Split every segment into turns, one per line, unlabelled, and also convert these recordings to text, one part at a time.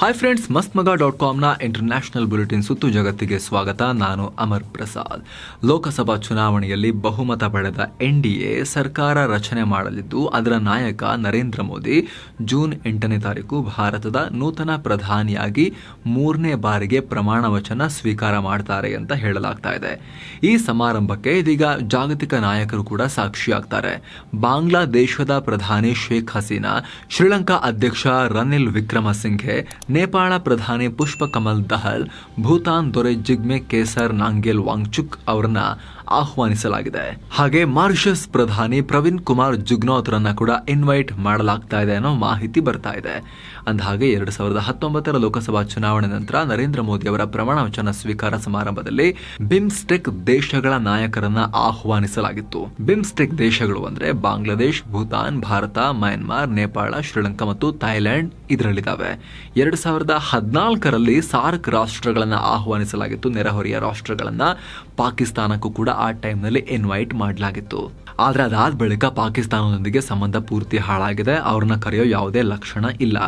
Hi friends ಮಸ್ತ್ ಮಗ dot ಕಾಮ್ನ international bulletin ಸುತ್ತು ಜಗತ್ತಿಗೆ ಸ್ವಾಗತ. ನಾನು ಅಮರ್ ಪ್ರಸಾದ್. ಲೋಕಸಭಾ ಚುನಾವಣೆಯಲ್ಲಿ ಬಹುಮತ ಪಡೆದ ಎನ್ ಡಿ ಎ ಸರ್ಕಾರ ರಚನೆ ಮಾಡಲಿದ್ದು, ಅದರ ನಾಯಕ ನರೇಂದ್ರ ಮೋದಿ ಜೂನ್ ಎಂಟನೇ ತಾರೀಕು ಭಾರತದ ನೂತನ ಪ್ರಧಾನಿಯಾಗಿ ಮೂರನೇ ಬಾರಿಗೆ ಪ್ರಮಾಣ ವಚನ ಸ್ವೀಕಾರ ಮಾಡ್ತಾರೆ ಅಂತ ಹೇಳಲಾಗ್ತಾ ಇದೆ. ಈ ಸಮಾರಂಭಕ್ಕೆ ಇದೀಗ ಜಾಗತಿಕ ನಾಯಕರು ಕೂಡ ಸಾಕ್ಷಿಯಾಗ್ತಾರೆ. ಬಾಂಗ್ಲಾದೇಶದ ಪ್ರಧಾನಿ ಶೇಖ್ ಹಸೀನಾ, ಶ್ರೀಲಂಕಾ ಅಧ್ಯಕ್ಷ ರನಿಲ್ ವಿಕ್ರಮಸಿಂಘೆ ನೇಪಾಳ ಪ್ರಧಾನಿ ಪುಷ್ಪ ಕಮಲ್ ದಹಲ್ ಭೂತಾನ್ ದೊರೆ ಜಿಗ್ಮೆ ಕೇಸರ್ ನಾಂಗೆಲ್ ವಾಂಗ್ಚುಕ್ ಅವರನ್ನ ಆಹ್ವಾನಿಸಲಾಗಿದೆ. ಹಾಗೆ ಮಾರಿಷಸ್ ಪ್ರಧಾನಿ ಪ್ರವೀಣ್ ಕುಮಾರ್ ಜುಗ್ನೌತ್ರನ್ನ ಕೂಡ ಇನ್ವೈಟ್ ಮಾಡಲಾಗ್ತಾ ಇದೆ ಅನ್ನೋ ಮಾಹಿತಿ ಬರ್ತಾ ಇದೆ. ಅಂದಹಾಗೆ ಎರಡು ಸಾವಿರದ ಹತ್ತೊಂಬತ್ತರ ಲೋಕಸಭಾ ಚುನಾವಣೆ ನಂತರ ನರೇಂದ್ರ ಮೋದಿ ಅವರ ಪ್ರಮಾಣ ವಚನ ಸ್ವೀಕಾರ ಸಮಾರಂಭದಲ್ಲಿ ಬಿಮ್ಸ್ಟೆಕ್ ದೇಶಗಳ ನಾಯಕರನ್ನ ಆಹ್ವಾನಿಸಲಾಗಿತ್ತು. ಬಿಮ್ಸ್ಟೆಕ್ ದೇಶಗಳು ಅಂದ್ರೆ ಬಾಂಗ್ಲಾದೇಶ್, ಭೂತಾನ್, ಭಾರತ, ಮಯನ್ಮಾರ್, ನೇಪಾಳ, ಶ್ರೀಲಂಕಾ ಮತ್ತು ಥೈಲ್ಯಾಂಡ್ ಇದರಲ್ಲಿದ್ದಾವೆ. ಎರಡು ಸಾವಿರದ ಹದಿನಾಲ್ಕರಲ್ಲಿ ಸಾರ್ಕ್ ರಾಷ್ಟ್ರಗಳನ್ನ ಆಹ್ವಾನಿಸಲಾಗಿತ್ತು. ನೆರೆಹೊರೆಯ ರಾಷ್ಟ್ರಗಳನ್ನ ಪಾಕಿಸ್ತಾನಕ್ಕೂ ಕೂಡ ಆ ಟೈಮ್ನಲ್ಲಿ ಇನ್ವೈಟ್ ಮಾಡಲಾಗಿತ್ತು. ಆದ್ರೆ ಅದಾದ ಬಳಿಕ ಪಾಕಿಸ್ತಾನದೊಂದಿಗೆ ಸಂಬಂಧ ಪೂರ್ತಿ ಹಾಳಾಗಿದೆ. ಅವ್ರನ್ನ ಕರೆಯೋ ಯಾವುದೇ ಲಕ್ಷಣ ಇಲ್ಲ.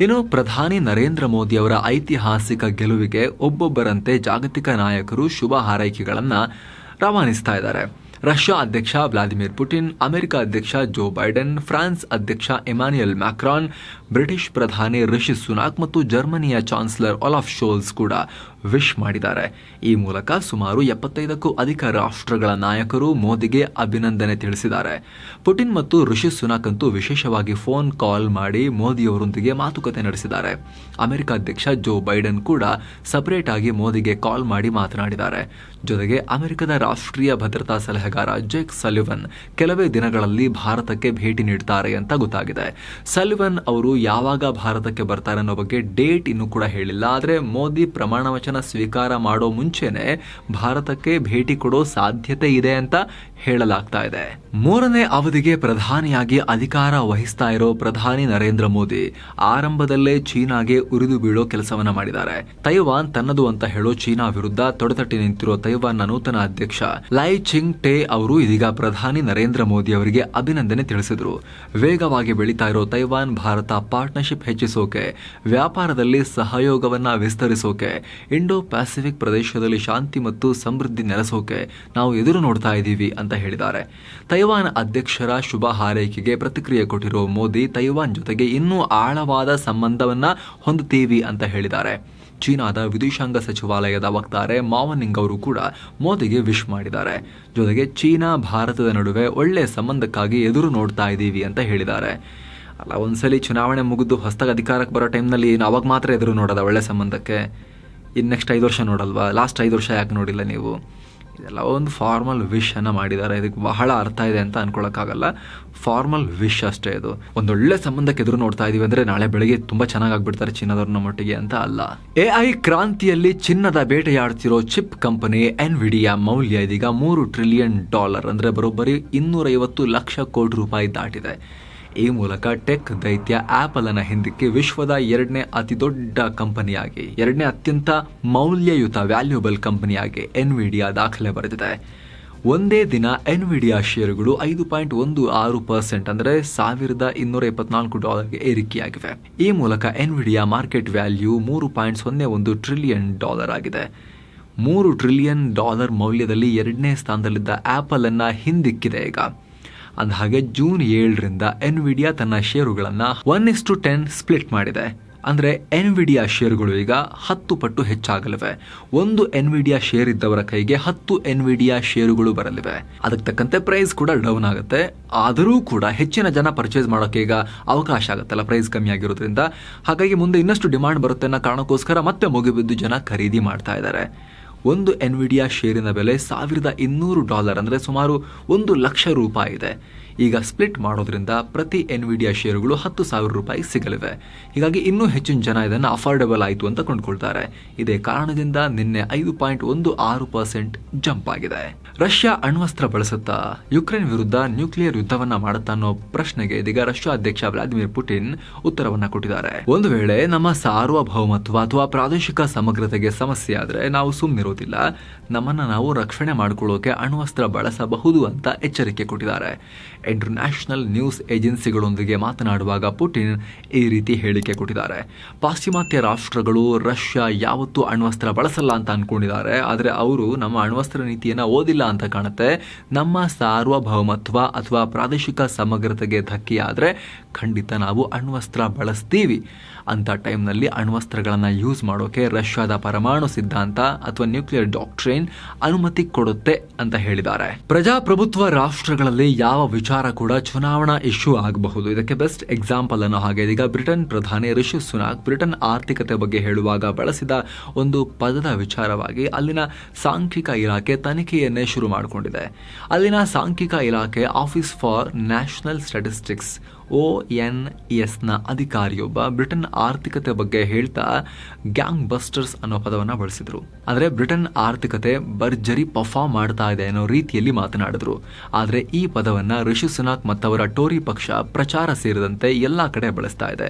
ಇನ್ನು ಪ್ರಧಾನಿ ನರೇಂದ್ರ ಮೋದಿ ಅವರ ಐತಿಹಾಸಿಕ ಗೆಲುವಿಗೆ ಒಬ್ಬೊಬ್ಬರಂತೆ ಜಾಗತಿಕ ನಾಯಕರು ಶುಭ ಹಾರೈಕೆಗಳನ್ನ ರವಾನಿಸ್ತಾ ಇದ್ದಾರೆ. ರಷ್ಯಾ ಅಧ್ಯಕ್ಷ ವ್ಲಾದಿಮಿರ್ ಪುಟಿನ್, ಅಮೆರಿಕ ಅಧ್ಯಕ್ಷ ಜೋ ಬೈಡನ್, ಫ್ರಾನ್ಸ್ ಅಧ್ಯಕ್ಷ ಎಮಾನ್ಯುಯಲ್ ಮ್ಯಾಕ್ರಾನ್, ಬ್ರಿಟಿಷ್ ಪ್ರಧಾನಿ ರಿಷಿ ಸುನಾಕ್ ಮತ್ತು ಜರ್ಮನಿಯ ಚಾನ್ಸಲರ್ ಒಲಾಫ್ ಶೋಲ್ಸ್ ಕೂಡ ವಿಶ್ ಮಾಡಿದ್ದಾರೆ. ಈ ಮೂಲಕ ಸುಮಾರು ಎಪ್ಪತ್ತೈದಕ್ಕೂ ಅಧಿಕ ರಾಷ್ಟ್ರಗಳ ನಾಯಕರು ಮೋದಿಗೆ ಅಭಿನಂದನೆ ತಿಳಿಸಿದ್ದಾರೆ. ಪುಟಿನ್ ಮತ್ತು ಋಷಿ ಸುನಾಕ್ ಅಂತೂ ವಿಶೇಷವಾಗಿ ಫೋನ್ ಕಾಲ್ ಮಾಡಿ ಮೋದಿಯವರೊಂದಿಗೆ ಮಾತುಕತೆ ನಡೆಸಿದ್ದಾರೆ. ಅಮೆರಿಕ ಅಧ್ಯಕ್ಷ ಜೋ ಬೈಡನ್ ಕೂಡ ಸಪರೇಟ್ ಆಗಿ ಮೋದಿಗೆ ಕಾಲ್ ಮಾಡಿ ಮಾತನಾಡಿದ್ದಾರೆ. ಜೊತೆಗೆ ಅಮೆರಿಕದ ರಾಷ್ಟ್ರೀಯ ಭದ್ರತಾ ಸಲಹೆಗಾರ ಜೇಕ್ ಸಲಿವನ್ ಕೆಲವೇ ದಿನಗಳಲ್ಲಿ ಭಾರತಕ್ಕೆ ಭೇಟಿ ನೀಡುತ್ತಾರೆ ಅಂತ ಗೊತ್ತಾಗಿದೆ. ಸಲಿವನ್ ಅವರು ಯಾವಾಗ ಭಾರತಕ್ಕೆ ಬರ್ತಾರೆ ಅನ್ನೋ ಬಗ್ಗೆ ಡೇಟ್ ಇನ್ನೂ ಕೂಡ ಹೇಳಿಲ್ಲ. ಆದರೆ ಮೋದಿ ಪ್ರಮಾಣ ವಚನ ಸ್ವೀಕಾರ ಮಾಡೋ ಮುಂಚೆನೆ ಭಾರತಕ್ಕೆ ಭೇಟಿ ಕೊಡೋ ಸಾಧ್ಯತೆ ಇದೆ ಅಂತ ಹೇಳಲಾಗ್ತಾ ಇದೆ. ಮೂರನೇ ಅವಧಿಗೆ ಪ್ರಧಾನಿಯಾಗಿ ಅಧಿಕಾರ ವಹಿಸ್ತಾ ಇರೋ ಪ್ರಧಾನಿ ನರೇಂದ್ರ ಮೋದಿ ಆರಂಭದಲ್ಲೇ ಚೀನಾಗೆ ಉರಿದು ಬೀಳೋ ಕೆಲಸವನ್ನ ಮಾಡಿದ್ದಾರೆ. ತೈವಾನ್ ತನ್ನದು ಅಂತ ಹೇಳೋ ಚೀನಾ ವಿರುದ್ಧ ತೊಡೆತಟ್ಟಿ ನಿಂತಿರೋ ತೈವಾನ್ನ ನೂತನ ಅಧ್ಯಕ್ಷ ಲೈ ಚಿಂಗ್ ಟೇ ಅವರು ಇದೀಗ ಪ್ರಧಾನಿ ನರೇಂದ್ರ ಮೋದಿ ಅವರಿಗೆ ಅಭಿನಂದನೆ ತಿಳಿಸಿದ್ರು. ವೇಗವಾಗಿ ಬೆಳೀತಾ ಇರೋ ತೈವಾನ್ ಭಾರತ ಪಾರ್ಟ್ನರ್ಶಿಪ್ ಹೆಚ್ಚಿಸೋಕೆ, ವ್ಯಾಪಾರದಲ್ಲಿ ಸಹಯೋಗವನ್ನ ವಿಸ್ತರಿಸೋಕೆ ಇಂಡೋ ಪ್ಯಾಸಿಫಿಕ್ ಪ್ರದೇಶದಲ್ಲಿ ಶಾಂತಿ ಮತ್ತು ಸಮೃದ್ಧಿ ನೆಲೆಸೋಕೆ ನಾವು ಎದುರು ನೋಡ್ತಾ ಇದ್ದೀವಿ ಅಂತ ಹೇಳಿದ್ದಾರೆ. ತೈವಾನ್ ಅಧ್ಯಕ್ಷರ ಶುಭ ಹಾರೈಕೆಗೆ ಪ್ರತಿಕ್ರಿಯೆ ಕೊಟ್ಟಿರೋ ಮೋದಿ ತೈವಾನ್ ಜೊತೆಗೆ ಇನ್ನೂ ಆಳವಾದ ಸಂಬಂಧವನ್ನು ಹೊಂದುತ್ತೀವಿ ಅಂತ ಹೇಳಿದ್ದಾರೆ. ಚೀನಾದ ವಿದೇಶಾಂಗ ಸಚಿವಾಲಯದ ವಕ್ತಾರೆ ಮಾವನಿಂಗ್ ಅವರು ಕೂಡ ಮೋದಿಗೆ ವಿಶ್ ಮಾಡಿದ್ದಾರೆ. ಜೊತೆಗೆ ಚೀನಾ, ಭಾರತದ ನಡುವೆ ಒಳ್ಳೆ ಸಂಬಂಧಕ್ಕಾಗಿ ಎದುರು ನೋಡ್ತಾ ಇದ್ದೀವಿ ಅಂತ ಹೇಳಿದ್ದಾರೆ. ಅಲ್ಲ, ಒಂದ್ಸಲಿ ಚುನಾವಣೆ ಮುಗಿದು ಹೊಸದಾಗಿ ಅಧಿಕಾರಕ್ಕೆ ಬರೋ ಟೈಮ್ನಲ್ಲಿ ಅವಾಗ ಮಾತ್ರ ಎದುರು ನೋಡೋದ ಒಳ್ಳೆ ಸಂಬಂಧಕ್ಕೆ? ಇನ್ನು ನೆಕ್ಸ್ಟ್ ಐದು ವರ್ಷ ನೋಡಲ್ವಾ? ಲಾಸ್ಟ್ ಐದು ವರ್ಷ ಯಾಕೆ ನೋಡಿಲ್ಲ ನೀವು? ಇದೆಲ್ಲ ಒಂದು ಫಾರ್ಮಲ್ ವಿಶ್ ಅನ್ನು ಮಾಡಿದ್ದಾರೆ. ಇದಕ್ಕೆ ಬಹಳ ಅರ್ಥ ಇದೆ ಅಂತ ಅನ್ಕೊಳಕ್ಕಾಗಲ್ಲ. ಫಾರ್ಮಲ್ ವಿಶ್ ಅಷ್ಟೇ ಇದು. ಒಂದೊಳ್ಳೆ ಸಂಬಂಧಕ್ಕೆ ಎದುರು ನೋಡ್ತಾ ಇದೀವಿ ಅಂದ್ರೆ ನಾಳೆ ಬೆಳಗ್ಗೆ ತುಂಬಾ ಚೆನ್ನಾಗಿ ಆಗ್ಬಿಡ್ತಾರೆ ಚಿನ್ನದವ್ರನ್ನ ಮಟ್ಟಿಗೆ ಅಂತ ಅಲ್ಲ. ಎ ಐ ಕ್ರಾಂತಿಯಲ್ಲಿ ಚಿನ್ನದ ಬೇಟೆಯಾಡ್ತಿರೋ ಚಿಪ್ ಕಂಪನಿ ಎನ್ವಿಡಿಯಾ ಮೌಲ್ಯ ಇದೀಗ ಮೂರು ಟ್ರಿಲಿಯನ್ ಡಾಲರ್ ಅಂದ್ರೆ ಬರೋಬ್ಬರಿ ಇನ್ನೂರೈವತ್ತು ಲಕ್ಷ ಕೋಟಿ ರೂಪಾಯಿ ದಾಟಿದೆ. ಈ ಮೂಲಕ ಟೆಕ್ ದೈತ್ಯ ಆಪಲ್ ಅನ್ನ ಹಿಂದಕ್ಕೆ ವಿಶ್ವದ ಎರಡನೇ ಅತಿ ದೊಡ್ಡ ಕಂಪನಿಯಾಗಿ, ಎರಡನೇ ಅತ್ಯಂತ ಮೌಲ್ಯಯುತ ವ್ಯಾಲ್ಯೂಬಲ್ ಕಂಪನಿಯಾಗಿ ಎನ್ವಿಡಿಯಾ ದಾಖಲೆ ಬರೆದಿದೆ. ಒಂದೇ ದಿನ ಎನ್ವಿಡಿಯಾ ಷೇರುಗಳು ಐದು ಪಾಯಿಂಟ್ ಒಂದು ಆರು ಪರ್ಸೆಂಟ್ ಅಂದರೆ ಸಾವಿರದ ಇನ್ನೂರ ಇಪ್ಪತ್ನಾಲ್ಕು ಡಾಲರ್ಗೆ ಏರಿಕೆಯಾಗಿವೆ. ಈ ಮೂಲಕ ಎನ್ವಿಡಿಯಾ ಮಾರ್ಕೆಟ್ ವ್ಯಾಲ್ಯೂ ಮೂರು ಪಾಯಿಂಟ್ ಸೊನ್ನೆ ಒಂದು ಟ್ರಿಲಿಯನ್ ಡಾಲರ್ ಆಗಿದೆ. ಮೂರು ಟ್ರಿಲಿಯನ್ ಡಾಲರ್ ಮೌಲ್ಯದಲ್ಲಿ ಎರಡನೇ ಸ್ಥಾನದಲ್ಲಿದ್ದ ಆಪಲ್ ಅನ್ನ ಹಿಂದಿಕ್ಕಿದೆ ಈಗ. ಅಂದಹಾಗೆ ಜೂನ್ ಏಳರಿಂದ ಎನ್ವಿಡಿಯಾ ತನ್ನ ಷೇರುಗಳನ್ನು one is to ten split ಮಾಡಿದೆ. ಅಂದರೆ ಎನ್ವಿಡಿಯಾ ಶೇರುಗಳು ಈಗ ಹತ್ತು ಪಟ್ಟು ಹೆಚ್ಚಾಗಲಿವೆ. ಒಂದು ಎನ್ವಿಡಿಯಾ ಶೇರ್ ಇದ್ದವರ ಕೈಗೆ ಹತ್ತು ಎನ್ವಿಡಿಯಾ ಶೇರುಗಳು ಬರಲಿವೆ. ಅದಕ್ಕೆ ತಕ್ಕಂತೆ ಪ್ರೈಸ್ ಕೂಡ ಡೌನ್ ಆಗುತ್ತೆ. ಆದರೂ ಕೂಡ ಹೆಚ್ಚಿನ ಜನ ಪರ್ಚೇಸ್ ಮಾಡೋಕೆ ಈಗ ಅವಕಾಶ ಆಗುತ್ತಲ್ಲ ಪ್ರೈಸ್ ಕಮ್ಮಿ ಆಗಿರೋದ್ರಿಂದ. ಹಾಗಾಗಿ ಮುಂದೆ ಇನ್ನಷ್ಟು ಡಿಮಾಂಡ್ ಬರುತ್ತೆ ಅನ್ನೋ ಕಾರಣಕ್ಕೋಸ್ಕರ ಮತ್ತೆ ಮುಗಿಬಿದ್ದು ಜನ ಖರೀದಿ ಮಾಡ್ತಾ ಇದ್ದಾರೆ. ಒಂದು ಎನ್ವಿಡಿಯಾ ಶೇರಿನ ಬೆಲೆ ಸಾವಿರದ ಇನ್ನೂರು ಡಾಲರ್ ಅಂದರೆ ಸುಮಾರು ಒಂದು ಲಕ್ಷ ರೂಪಾಯಿ ಇದೆ. ಈಗ ಸ್ಪ್ಲಿಟ್ ಮಾಡೋದ್ರಿಂದ ಪ್ರತಿ ಎನ್ವಿಡಿಯಾ ಶೇರುಗಳು ಹತ್ತು ಸಾವಿರ ರೂಪಾಯಿ ಸಿಗಲಿವೆ. ಹೀಗಾಗಿ ಇನ್ನೂ ಹೆಚ್ಚಿನ ಜನ ಇದನ್ನು ಅಫೋರ್ಡೆಬಲ್ ಆಯಿತು ಅಂತ ಕೊಂಡ್ಕೊಳ್ತಾರೆ. ಇದೇ ಕಾರಣದಿಂದ ನಿನ್ನೆ ಐದು ಪಾಯಿಂಟ್ ಒಂದು ಆರು ಪರ್ಸೆಂಟ್ ಜಂಪ್ ಆಗಿದೆ. ರಷ್ಯಾ ಅಣ್ವಸ್ತ್ರ ಬಳಸುತ್ತಾ ಯುಕ್ರೇನ್ ವಿರುದ್ಧ ನ್ಯೂಕ್ಲಿಯರ್ ಯುದ್ಧವನ್ನ ಮಾಡುತ್ತಾ ಅನ್ನೋ ಪ್ರಶ್ನೆಗೆ ಇದೀಗ ರಷ್ಯಾ ಅಧ್ಯಕ್ಷ ವ್ಲಾದಿಮಿರ್ ಪುಟಿನ್ ಉತ್ತರವನ್ನ ಕೊಟ್ಟಿದ್ದಾರೆ. ಒಂದು ವೇಳೆ ನಮ್ಮ ಸಾರ್ವಭೌಮತ್ವ ಅಥವಾ ಪ್ರಾದೇಶಿಕ ಸಮಗ್ರತೆಗೆ ಸಮಸ್ಯೆ ಆದ್ರೆ ನಾವು ಸುಮ್ಮನಿರೋದಿಲ್ಲ ನಮ್ಮನ್ನ ನಾವು ರಕ್ಷಣೆ ಮಾಡಿಕೊಳ್ಳೋಕೆ ಅಣ್ವಸ್ತ್ರ ಬಳಸಬಹುದು ಅಂತ ಎಚ್ಚರಿಕೆ ಕೊಟ್ಟಿದ್ದಾರೆ. ಇಂಟರ್ನ್ಯಾಷನಲ್ ನ್ಯೂಸ್ ಏಜೆನ್ಸಿಗಳೊಂದಿಗೆ ಮಾತನಾಡುವಾಗ ಪುಟಿನ್ ಈ ರೀತಿ ಹೇಳಿಕೆ ಕೊಟ್ಟಿದ್ದಾರೆ. ಪಾಶ್ಚಿಮಾತ್ಯ ರಾಷ್ಟ್ರಗಳು ರಷ್ಯಾ ಯಾವತ್ತೂ ಅಣ್ವಸ್ತ್ರ ಬಳಸಲ್ಲ ಅಂತ ಅನ್ಕೊಂಡಿದ್ದಾರೆ. ಆದರೆ ಅವರು ನಮ್ಮ ಅಣ್ವಸ್ತ್ರ ನೀತಿಯನ್ನ ಓದಿಲ್ಲ ಅಂತ ಕಾಣುತ್ತೆ. ನಮ್ಮ ಸಾರ್ವಭೌಮತ್ವ ಅಥವಾ ಪ್ರಾದೇಶಿಕ ಸಮಗ್ರತೆಗೆ ಧಕ್ಕೆಯಾದರೆ ಖಂಡಿತ ನಾವು ಅಣ್ವಸ್ತ್ರ ಬಳಸ್ತೀವಿ. ಅಂತ ಟೈಮ್ನಲ್ಲಿ ಅಣ್ವಸ್ತ್ರಗಳನ್ನು ಯೂಸ್ ಮಾಡೋಕೆ ರಷ್ಯಾದ ಪರಮಾಣು ಸಿದ್ಧಾಂತ ಅಥವಾ ನ್ಯೂಕ್ಲಿಯರ್ ಡಾಕ್ಟ್ರೇನ್ ಅನುಮತಿ ಕೊಡುತ್ತೆ ಅಂತ ಹೇಳಿದ್ದಾರೆ. ಪ್ರಜಾಪ್ರಭುತ್ವ ರಾಷ್ಟ್ರಗಳಲ್ಲಿ ಯಾವ ವಿಚಾರ ಕೂಡ ಚುನಾವಣಾ ಇಶ್ಯೂ ಆಗಬಹುದು. ಇದಕ್ಕೆ ಬೆಸ್ಟ್ ಎಕ್ಸಾಂಪಲ್ ಅನ್ನೋ ಹಾಗೆ ಇದೀಗ ಬ್ರಿಟನ್ ಪ್ರಧಾನಿ ರಿಷಿ ಸುನಾಕ್ ಬ್ರಿಟನ್ ಆರ್ಥಿಕತೆ ಬಗ್ಗೆ ಹೇಳುವಾಗ ಬಳಸಿದ ಒಂದು ಪದದ ವಿಚಾರವಾಗಿ ಅಲ್ಲಿನ ಸಾಂಖ್ಯಿಕ ಇಲಾಖೆ ತನಿಖೆಯನ್ನೇ ಶುರು ಮಾಡಿಕೊಂಡಿದೆ. ಅಲ್ಲಿನ ಸಾಂಖ್ಯಿಕ ಇಲಾಖೆ office for national statistics O N ಎಸ್ನ ಅಧಿಕಾರಿಯೊಬ್ಬ ಬ್ರಿಟನ್ ಆರ್ಥಿಕತೆ ಬಗ್ಗೆ ಹೇಳ್ತಾ ಗ್ಯಾಂಗ್ ಬಸ್ಟರ್ಸ್ ಅನ್ನೋ ಪದವನ್ನು ಬಳಸಿದ್ರು. ಆದರೆ ಬ್ರಿಟನ್ ಆರ್ಥಿಕತೆ ಭರ್ಜರಿ ಪರ್ಫಾರ್ಮ್ ಮಾಡ್ತಾ ಇದೆ ಅನ್ನೋ ರೀತಿಯಲ್ಲಿ ಮಾತನಾಡಿದ್ರು. ಆದರೆ ಈ ಪದವನ್ನು ರಿಷಿ ಸುನಾಕ್ ಮತ್ತವರ ಟೋರಿ ಪಕ್ಷ ಪ್ರಚಾರ ಸೇರಿದಂತೆ ಎಲ್ಲ ಕಡೆ ಬಳಸ್ತಾ ಇದೆ.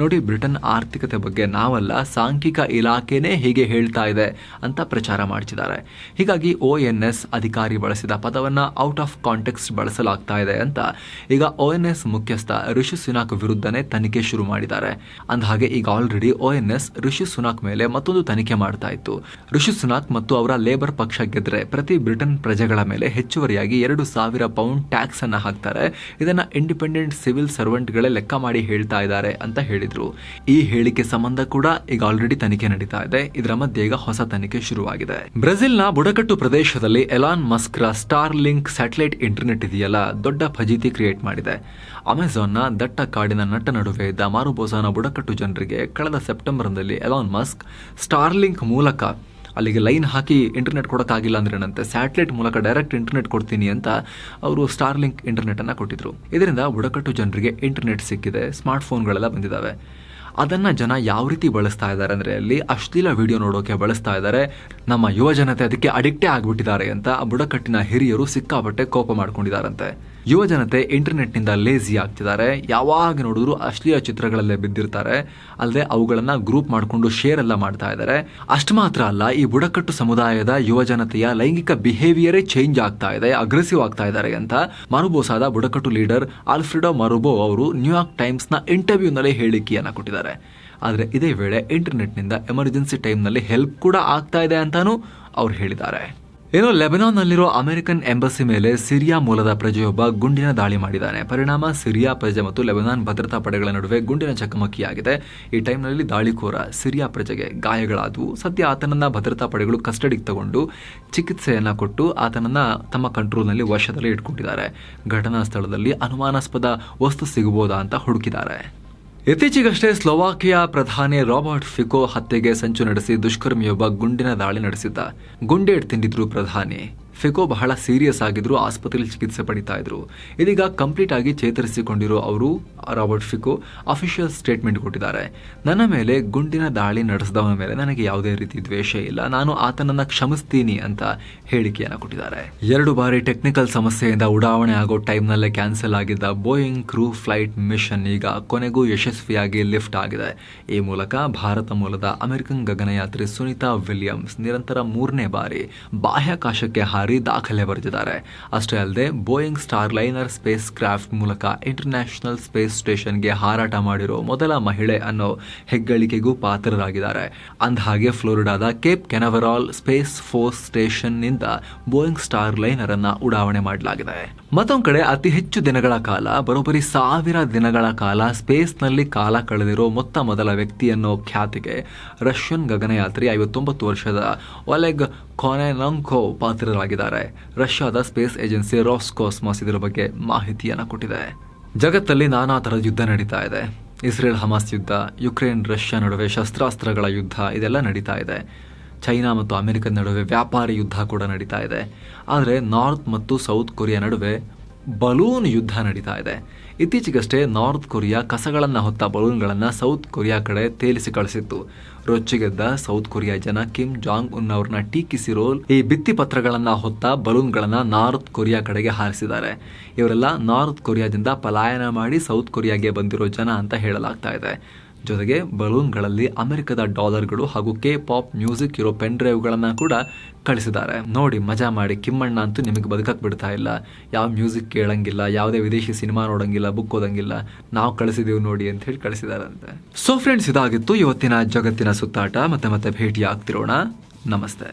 ನೋಡಿ ಬ್ರಿಟನ್ ಆರ್ಥಿಕತೆ ಬಗ್ಗೆ ನಾವಲ್ಲ, ಸಾಂಖ್ಯಿಕ ಇಲಾಖೆನೇ ಹೀಗೆ ಹೇಳ್ತಾ ಇದೆ ಅಂತ ಪ್ರಚಾರ ಮಾಡ್ತಿದ್ದಾರೆ. ಹೀಗಾಗಿ ಒ ಎನ್ ಎಸ್ ಅಧಿಕಾರಿ ಬಳಸಿದ ಪದವನ್ನು ಔಟ್ ಆಫ್ ಕಾಂಟೆಕ್ಸ್ಟ್ ಬಳಸಲಾಗ್ತಾ ಇದೆ ಅಂತ ಈಗ ಒ ಎನ್ ಎಸ್ ಮುಖ್ಯಸ್ಥ ರಿಷಿ ಸುನಾಕ್ ವಿರುದ್ಧನೇ ತನಿಖೆ ಶುರು ಮಾಡಿದ್ದಾರೆ. ಅಂದಹಾಗೆ ಈಗ already O N S Rishi Sunak ಮೇಲೆ ಮತ್ತೊಂದು ತನಿಖೆ ಮಾಡ್ತಾ ಇತ್ತು. ಋಷಿ ಸುನಾಕ್ ಮತ್ತು ಅವರ ಲೇಬರ್ ಪಕ್ಷ ಗೆದ್ರೆ ಪ್ರತಿ ಬ್ರಿಟನ್ ಪ್ರಜೆಗಳ ಮೇಲೆ ಹೆಚ್ಚುವರಿಯಾಗಿ ಎರಡು ಸಾವಿರ ಪೌಂಡ್ ಟ್ಯಾಕ್ಸ್ ಅನ್ನ ಹಾಕ್ತಾರೆ. ಇದನ್ನ ಇಂಡಿಪೆಂಡೆಂಟ್ ಸಿವಿಲ್ ಸರ್ವೆಂಟ್ಗಳೇ ಲೆಕ್ಕ ಮಾಡಿ ಹೇಳ್ತಾ ಇದ್ದಾರೆ ಅಂತ ಹೇಳಿದ್ರು. ಈ ಹೇಳಿಕೆ ಸಂಬಂಧ ಕೂಡ ಈಗ ಆಲ್ರೆಡಿ ತನಿಖೆ ನಡೀತಾ ಇದೆ. ಇದರ ಮಧ್ಯೆ ಈಗ ಹೊಸ ತನಿಖೆ ಶುರುವಾಗಿದೆ. ಬ್ರೆಜಿಲ್ನ ಬುಡಕಟ್ಟು ಪ್ರದೇಶದಲ್ಲಿ ಎಲಾನ್ ಮಸ್ಕ್ರ ಸ್ಟಾರ್ ಲಿಂಕ್ ಸ್ಯಾಟಲೈಟ್ ಇಂಟರ್ನೆಟ್ ಇದೆಯಲ್ಲ, ದೊಡ್ಡ ಫಜೀತಿ ಕ್ರಿಯೇಟ್ ಮಾಡಿದೆ. ಅಮೆಜಾನ್ನ ದಟ್ಟ ಕಾಡಿನ ನಟ್ಟ ನಡುವೆ ಇದ್ದ ಮಾರುಬೋಸಾನ ಬುಡಕಟ್ಟು ಜನರಿಗೆ ಕಳೆದ ಸೆಪ್ಟೆಂಬರ್ನಲ್ಲಿ ಎಲಾನ್ ಮಸ್ಕ್ ಸ್ಟಾರ್ಲಿಂಕ್ ಮೂಲಕ ಅಲ್ಲಿಗೆ ಲೈನ್ ಹಾಕಿ ಇಂಟರ್ನೆಟ್ ಕೊಡೋಕ್ಕಾಗಿಲ್ಲ ಅಂದ್ರೇನಂತೆ ಸ್ಯಾಟ್ಲೈಟ್ ಮೂಲಕ ಡೈರೆಕ್ಟ್ ಇಂಟರ್ನೆಟ್ ಕೊಡ್ತೀನಿ ಅಂತ ಅವರು ಸ್ಟಾರ್ಲಿಂಕ್ ಇಂಟರ್ನೆಟನ್ನು ಕೊಟ್ಟಿದ್ರು. ಇದರಿಂದ ಬುಡಕಟ್ಟು ಜನರಿಗೆ ಇಂಟರ್ನೆಟ್ ಸಿಕ್ಕಿದೆ ಸ್ಮಾರ್ಟ್ ಫೋನ್ಗಳೆಲ್ಲ ಬಂದಿದ್ದಾವೆ ಅದನ್ನು ಜನ ಯಾವ ರೀತಿ ಬಳಸ್ತಾ ಇದ್ದಾರೆ ಅಂದರೆ ಅಲ್ಲಿ ಅಶ್ಲೀಲ ವಿಡಿಯೋ ನೋಡೋಕೆ ಬಳಸ್ತಾ ಇದ್ದಾರೆ. ನಮ್ಮ ಯುವ ಜನತೆ ಅದಕ್ಕೆ ಅಡಿಕ್ಟೇ ಆಗಿಬಿಟ್ಟಿದ್ದಾರೆ ಅಂತ ಆ ಬುಡಕಟ್ಟಿನ ಹಿರಿಯರು ಸಿಕ್ಕಾಪಟ್ಟೆ ಕೋಪ ಮಾಡ್ಕೊಂಡಿದ್ದಾರಂತೆ. ಯುವ ಜನತೆ ಇಂಟರ್ನೆಟ್ನಿಂದ ಲೇಜಿ ಆಗ್ತಿದ್ದಾರೆ. ಯಾವಾಗ ನೋಡಿದ್ರು ಅಶ್ಲೀಲ ಚಿತ್ರಗಳಲ್ಲೇ ಬಿದ್ದಿರ್ತಾರೆ. ಅಲ್ಲದೆ ಅವುಗಳನ್ನು ಗ್ರೂಪ್ ಮಾಡಿಕೊಂಡು ಶೇರ್ ಎಲ್ಲ ಮಾಡ್ತಾ ಇದ್ದಾರೆ. ಅಷ್ಟು ಮಾತ್ರ ಅಲ್ಲ, ಈ ಬುಡಕಟ್ಟು ಸಮುದಾಯದ ಯುವ ಜನತೆಯ ಲೈಂಗಿಕ ಬಿಹೇವಿಯರೇ ಚೇಂಜ್ ಆಗ್ತಾ ಇದೆ ಅಗ್ರೆಸಿವ್ ಆಗ್ತಾ ಇದ್ದಾರೆ ಅಂತ ಮರುಬೋಸಾದ ಬುಡಕಟ್ಟು ಲೀಡರ್ ಆಲ್ಫ್ರೆಡೋ ಮರುಬೋ ಅವರು ನ್ಯೂಯಾರ್ಕ್ ಟೈಮ್ಸ್ನ ಇಂಟರ್ವ್ಯೂನಲ್ಲಿ ಹೇಳಿಕೆಯನ್ನು ಕೊಟ್ಟಿದ್ದಾರೆ. ಆದರೆ ಇದೇ ವೇಳೆ ಇಂಟರ್ನೆಟ್ನಿಂದ ಎಮರ್ಜೆನ್ಸಿ ಟೈಮ್ನಲ್ಲಿ ಹೆಲ್ಪ್ ಕೂಡ ಆಗ್ತಾ ಇದೆ ಅಂತಾನೂ ಅವ್ರು ಹೇಳಿದ್ದಾರೆ. ಏನೋ ಲೆಬನಾನ್ನಲ್ಲಿರೋ ಅಮೆರಿಕನ್ ಎಂಬಸಿ ಮೇಲೆ ಸಿರಿಯಾ ಮೂಲದ ಪ್ರಜೆಯೊಬ್ಬ ಗುಂಡಿನ ದಾಳಿ ಮಾಡಿದ್ದಾನೆ. ಪರಿಣಾಮ ಸಿರಿಯಾ ಪ್ರಜೆ ಮತ್ತು ಲೆಬನಾನ್ ಭದ್ರತಾ ಪಡೆಗಳ ನಡುವೆ ಗುಂಡಿನ ಚಕಮಕಿಯಾಗಿದೆ. ಈ ಟೈಮ್ನಲ್ಲಿ ದಾಳಿಕೋರ ಸಿರಿಯಾ ಪ್ರಜೆಗೆ ಗಾಯಗಳಾದವು. ಸದ್ಯ ಆತನನ್ನ ಭದ್ರತಾ ಪಡೆಗಳು ಕಸ್ಟಡಿಗೆ ತಗೊಂಡು ಚಿಕಿತ್ಸೆಯನ್ನ ಕೊಟ್ಟು ಆತನನ್ನ ತಮ್ಮ ಕಂಟ್ರೋಲ್ನಲ್ಲಿ ವಶದಲ್ಲಿ ಇಟ್ಕೊಂಡಿದ್ದಾರೆ. ಘಟನಾ ಸ್ಥಳದಲ್ಲಿ ಅನುಮಾನಾಸ್ಪದ ವಸ್ತು ಸಿಗಬಹುದಾ ಅಂತ ಹುಡುಕಿದ್ದಾರೆ. ಇತ್ತೀಚೆಗಷ್ಟೇ ಸ್ಲೋವಾಕಿಯಾ ಪ್ರಧಾನಿ ರಾಬರ್ಟ್ ಫಿಕೋ ಹತ್ಯೆಗೆ ಸಂಚು ನಡೆಸಿ ದುಷ್ಕರ್ಮಿಯೊಬ್ಬ ಗುಂಡಿನ ದಾಳಿ ನಡೆಸಿದ್ದ. ಗುಂಡೇಟ್ ತಿಂದಿದ್ರು ಪ್ರಧಾನಿ. ಫಿಕೋ ಬಹಳ ಸೀರಿಯಸ್ ಆಗಿದ್ರು, ಆಸ್ಪತ್ರೆಯಲ್ಲಿ ಚಿಕಿತ್ಸೆ ಪಡಿತಾ ಇದ್ರು. ಇದೀಗ ಕಂಪ್ಲೀಟ್ ಆಗಿ ಚೇತರಿಸಿಕೊಂಡಿರೋ ಅವರು, ರಾಬರ್ಟ್ ಫಿಕೋ ಅಫಿಷಿಯಲ್ ಸ್ಟೇಟ್ಮೆಂಟ್ ಕೊಟ್ಟಿದ್ದಾರೆ. ನನ್ನ ಮೇಲೆ ಗುಂಡಿನ ದಾಳಿ ನಡೆಸಿದವನ ಮೇಲೆ ನನಗೆ ಯಾವುದೇ ರೀತಿ ದ್ವೇಷ ಇಲ್ಲ. ನಾನು ಆತನನ್ನ ಕ್ಷಮಿಸ್ತೀನಿ ಅಂತ ಹೇಳಿಕೆಯನ್ನು ಕೊಟ್ಟಿದ್ದಾರೆ. ಎರಡು ಬಾರಿ ಟೆಕ್ನಿಕಲ್ ಸಮಸ್ಯೆಯಿಂದ ಉಡಾವಣೆ ಆಗೋ ಟೈಮ್ನಲ್ಲೇ ಕ್ಯಾನ್ಸಲ್ ಆಗಿದ್ದ ಬೋಯಿಂಗ್ ಕ್ರೂ ಫ್ಲೈಟ್ ಮಿಷನ್ ಈಗ ಕೊನೆಗೂ ಯಶಸ್ವಿಯಾಗಿ ಲಿಫ್ಟ್ ಆಗಿದೆ. ಈ ಮೂಲಕ ಭಾರತ ಮೂಲದ ಅಮೆರಿಕನ್ ಗಗನಯಾತ್ರಿ ಸುನೀತಾ ವಿಲಿಯಮ್ಸ್ ನಿರಂತರ ಮೂರನೇ ಬಾರಿ ಬಾಹ್ಯಾಕಾಶಕ್ಕೆ ಹಾರಿ ದಾಖಲೆ ಬರೆದಿದ್ದಾರೆ. ಅಷ್ಟೇ ಅಲ್ಲದೆ, Boeing Starliner spacecraft ಮೂಲಕ ಇಂಟರ್ನ್ಯಾಷನಲ್ ಸ್ಪೇಸ್ ಸ್ಟೇಷನ್ಗೆ ಹಾರಾಟ ಮಾಡಿರೋ ಮೊದಲ ಮಹಿಳೆ ಅನ್ನೋ ಹೆಗ್ಗಳಿಕೆಗೂ ಪಾತ್ರರಾಗಿದ್ದಾರೆ. ಅಂದಹಾಗೆ, ಫ್ಲೋರಿಡಾದ ಕೇಪ್ ಕೆನವರಾಲ್ ಸ್ಪೇಸ್ ಫೋರ್ಸ್ ಸ್ಟೇಷನ್ನಿಂದ ಬೋಯಿಂಗ್ ಸ್ಟಾರ್ ಲೈನರ್ ಅನ್ನ ಉಡಾವಣೆ ಮಾಡಲಾಗಿದೆ. ಮತ್ತೊಂದು ಕಡೆ, ಅತಿ ಹೆಚ್ಚು ದಿನಗಳ ಕಾಲ, ಬರೋಬ್ಬರಿ ಸಾವಿರ ದಿನಗಳ ಕಾಲ ಸ್ಪೇಸ್ನಲ್ಲಿ ಕಾಲ ಕಳೆದಿರೋ ಮೊತ್ತ ಮೊದಲ ವ್ಯಕ್ತಿ ಅನ್ನೋ ಖ್ಯಾತಿಗೆ ರಷ್ಯನ್ ಗಗನಯಾತ್ರಿ ಐವತ್ತೊಂಬತ್ತು ವರ್ಷದ ಒಲೆಗ್ ಕೊನೆನಂಕೋ ಪಾತ್ರರಾಗಿದ್ದಾರೆ ರಷ್ಯಾದ ಸ್ಪೇಸ್ ಏಜೆನ್ಸಿ ರಾಸ್ಕಾಸ್ಮಾಸ್ ಇದರ ಬಗ್ಗೆ ಮಾಹಿತಿಯನ್ನು ಕೊಟ್ಟಿದೆ. ಜಗತ್ತಲ್ಲಿ ನಾನಾ ಥರದ ಯುದ್ಧ ನಡೀತಾ ಇದೆ. ಇಸ್ರೇಲ್ ಹಮಾಸ್ ಯುದ್ಧ, ಯುಕ್ರೇನ್ ರಷ್ಯಾ ನಡುವೆ ಶಸ್ತ್ರಾಸ್ತ್ರಗಳ ಯುದ್ಧ, ಇದೆಲ್ಲ ನಡೀತಾ ಇದೆ. ಚೈನಾ ಮತ್ತು ಅಮೆರಿಕದ ನಡುವೆ ವ್ಯಾಪಾರಿ ಯುದ್ಧ ಕೂಡ ನಡೀತಾ ಇದೆ. ಆದರೆ ನಾರ್ತ್ ಮತ್ತು ಸೌತ್ ಕೊರಿಯಾ ನಡುವೆ ಬಲೂನ್ ಯುದ್ಧ ನಡೀತಾ ಇದೆ. ಇತ್ತೀಚೆಗಷ್ಟೇ ನಾರ್ತ್ ಕೊರಿಯಾ ಕಸಗಳನ್ನು ಹೊತ್ತ ಬಲೂನ್ಗಳನ್ನು ಸೌತ್ ಕೊರಿಯಾ ಕಡೆ ತೇಲಿಸಿ ಕಳಿಸಿತ್ತು. ರೊಚ್ಚಿಗೆದ್ದ ಸೌತ್ ಕೊರಿಯಾ ಜನ ಕಿಮ್ ಜಾಂಗ್ ಉನ್ ಅವ್ರನ್ನ ಟೀಕಿಸಿರೋ ಈ ಭಿತ್ತಿ ಪತ್ರಗಳನ್ನು ಹೊತ್ತ ಬಲೂನ್ಗಳನ್ನು ನಾರ್ತ್ ಕೊರಿಯಾ ಕಡೆಗೆ ಹಾರಿಸಿದ್ದಾರೆ. ಇವರೆಲ್ಲ ನಾರ್ತ್ ಕೊರಿಯಾದಿಂದ ಪಲಾಯನ ಮಾಡಿ ಸೌತ್ ಕೊರಿಯಾಗೆ ಬಂದಿರೋ ಜನ ಅಂತ ಹೇಳಲಾಗ್ತಾ ಇದೆ. ಜೊತೆಗೆ ಬಲೂನ್ಗಳಲ್ಲಿ ಅಮೆರಿಕದ ಡಾಲರ್ಗಳು ಹಾಗೂ ಕೆ ಪಾಪ್ ಮ್ಯೂಸಿಕ್ ಇರೋ ಪೆನ್ ಡ್ರೈವ್ಗಳನ್ನ ಕೂಡ ಕಳಿಸಿದ್ದಾರೆ. ನೋಡಿ, ಮಜಾ ಮಾಡಿ, ಕಿಮ್ಮಣ್ಣ ಅಂತೂ ನಿಮಗೆ ಬದುಕಕ್ಕೆ ಬಿಡ್ತಾ ಇಲ್ಲ. ಯಾವ ಮ್ಯೂಸಿಕ್ ಕೇಳಂಗಿಲ್ಲ, ಯಾವುದೇ ವಿದೇಶಿ ಸಿನಿಮಾ ನೋಡಂಗಿಲ್ಲ ಬುಕ್ ಓದಂಗಿಲ್ಲ. ನಾವು ಕಳಿಸಿದೀವಿ ನೋಡಿ ಅಂತ ಹೇಳಿ ಕಳಿಸಿದಾರಂತೆ. ಸೊ ಫ್ರೆಂಡ್ಸ್ ಇದಾಗಿತ್ತು ಇವತ್ತಿನ ಜಗತ್ತಿನ ಸುತ್ತಾಟ. ಮತ್ತೆ ಮತ್ತೆ ಭೇಟಿ ಆಗ್ತಿರೋಣ ನಮಸ್ತೆ.